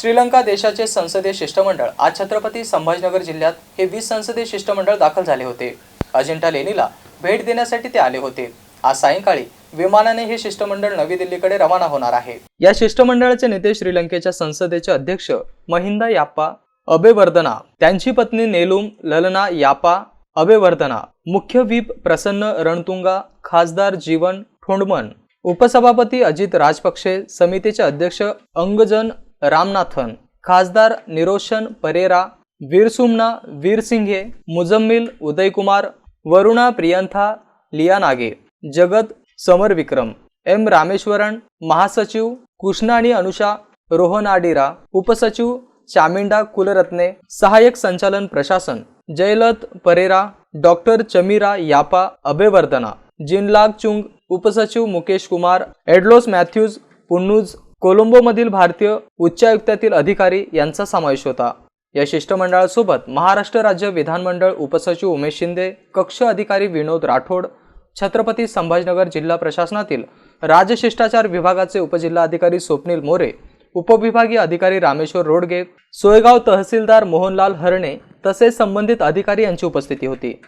श्रीलंका देशाचे संसदीय शिष्टमंडळ आज छत्रपती संभाजीनगर जिल्ह्यात हे वीस संसदीय शिष्टमंडळ दाखल झाले होते. अजिंठा लेणीला भेट देण्यासाठी ते आले होते. आज सायंकाळी विमानाने हे शिष्टमंडळ नवी दिल्लीकडे रवाना होणार आहे. या शिष्टमंडळाचे नेते श्रीलंकेच्या संसदेचे अध्यक्ष महिंदा याप्पा अबेवर्दना त्यांची पत्नी नेलुम ललना यापा अबेवर्दना मुख्य व्हीप प्रसन्न रणतुंगा खासदार जीवन ठोंडमन उपसभापती अजित राजपक्षे समितीचे अध्यक्ष अंगजन रामनाथन खासदार निरोशन परेरा वीरसुमना वीरसिंघे मुजम्मिल उदयकुमार वरुणा प्रियंथा लिया नागे जगत समर विक्रम एम रामेश्वरन महासचिव कृष्णा आणि अनुषा रोहन आडिरा उपसचिव चामिंडा कुलरत्ने सहाय्यक संचालन प्रशासन जयलत परेरा डॉक्टर चमीरा यापा अभेवर्धना जिनलाग चुंग उपसचिव मुकेश कुमार एडलोस मॅथ्यूज पुन्नूज कोलंबोमधील भारतीय उच्चायुक्तातील अधिकारी यांचा समावेश होता. या शिष्टमंडळासोबत महाराष्ट्र राज्य विधानमंडळ उपसचिव उमेश शिंदे कक्ष अधिकारी विनोद राठोड छत्रपती संभाजीनगर जिल्हा प्रशासनातील राजशिष्टाचार विभागाचे उपजिल्हाधिकारी स्वप्नील मोरे उपविभागीय अधिकारी रामेश्वर रोडगे सोयगाव तहसीलदार मोहनलाल हरणे तसेच संबंधित अधिकारी यांची उपस्थिती होती.